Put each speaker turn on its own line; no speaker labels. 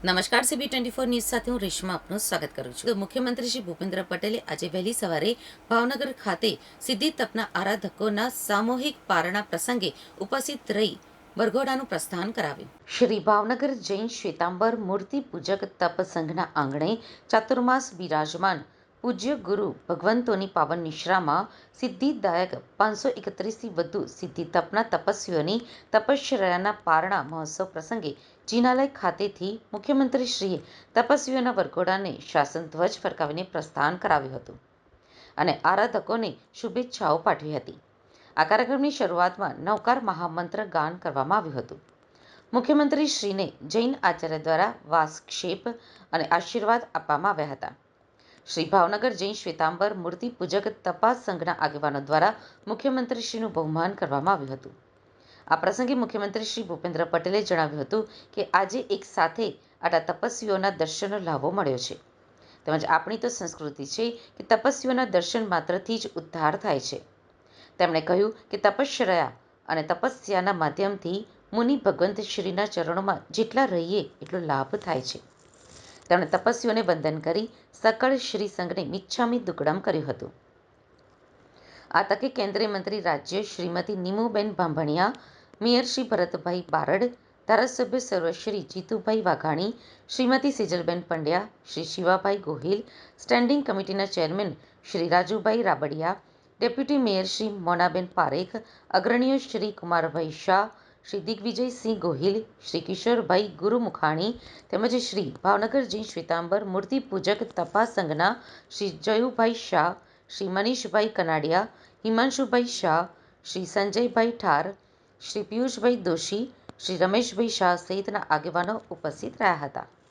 નમસ્કાર CB twenty four news સાથે હું રેશમા આપનું સ્વાગત કરું છું. મુખ્યમંત્રી શ્રી ભૂપેન્દ્ર પટેલે આજે વહેલી સવારે ભાવનગર ખાતે સિદ્ધિ તપના આરાધકોના સામૂહિક પારણા પ્રસંગે ઉપસ્થિત રહી વરઘોડાનું પ્રસ્થાન કરાવ્યું. શ્રી ભાવનગર જૈન શ્વેતાંબર મૂર્તિ પૂજક તપ સંઘના આંગણે ચાતુર્માસ બિરાજમાન પૂજ્ય ગુરુ ભગવંતોની પાવન નિશ્રામાં સિદ્ધિદાયક પાંચસો એકત્રીસથી વધુ સિદ્ધિ તપના તપસ્વીઓની તપશ્ચર્યાના પારણા મહોત્સવ પ્રસંગે જિનાલય ખાતેથી મુખ્યમંત્રીશ્રીએ તપસ્વીઓના વરઘોડાને શાસન ધ્વજ ફરકાવીને પ્રસ્થાન કરાવ્યું હતું અને આરાધકોને શુભેચ્છાઓ પાઠવી હતી. આ કાર્યક્રમની શરૂઆતમાં નવકાર મહામંત્ર ગાન કરવામાં આવ્યું હતું. મુખ્યમંત્રીશ્રીને જૈન આચાર્ય દ્વારા વાસક્ષેપ અને આશીર્વાદ આપવામાં આવ્યા હતા. શ્રી ભાવનગર જૈન શ્વેતાંબર મૂર્તિ પૂજક તપાસ સંઘના આગેવાનો દ્વારા મુખ્યમંત્રીશ્રીનું બહુમાન કરવામાં આવ્યું હતું. આ પ્રસંગે મુખ્યમંત્રી શ્રી ભૂપેન્દ્ર પટેલે જણાવ્યું હતું કે આજે એક સાથે આટલા તપસ્વીઓના દર્શનનો લાભો મળ્યો છે. તેમજ આપણી તો સંસ્કૃતિ છે કે તપસ્વીઓના દર્શન માત્રથી જ ઉદ્ધાર થાય છે. તેમણે કહ્યું કે તપશ્ચર્યા અને તપસ્યાના માધ્યમથી મુનિ ભગવંત શ્રીના ચરણોમાં જેટલા રહીએ એટલો લાભ થાય છે. તેમણે તપસ્વીઓને વંદન કરી સકળ શ્રી મિચ્છામી દુક્કડમ કર્યું હતું. આ તકે કેન્દ્રીય મંત્રી રાજ્ય શ્રીમતી નીમુબેન ભાંભણિયા, મેયર શ્રી ભરતભાઈ બારડ, ધારાસભ્ય સર્વશ્રી જીતુભાઈ વાઘાણી, શ્રીમતી સિજલબેન પંડ્યા, શ્રી શિવાભાઈ ગોહિલ, સ્ટેન્ડિંગ કમિટીના chairman Shri Rajubhai Rabadiya, deputy mayor Shri Monaben Parekh, અગ્રણીઓ શ્રી કુમારભાઈ શાહ શ્રી દિગ્વિજયસિંહ ગોહિલ, શ્રી કિશોરભાઈ ગુરુમુખાણી તેમજ શ્રી ભાવનગર જૈન શ્વેતાંબર મૂર્તિ પૂજક તપાસ સંઘના શ્રી જયુભાઈ શાહ, શ્રી મનીષભાઈ કનાડિયા, હિમાંશુભાઈ શાહ, શ્રી સંજયભાઈ ઠાર, શ્રી પિયુષભાઈ દોશી, શ્રી રમેશભાઈ શાહ સહિતના આગેવાનો ઉપસ્થિત રહ્યા હતા.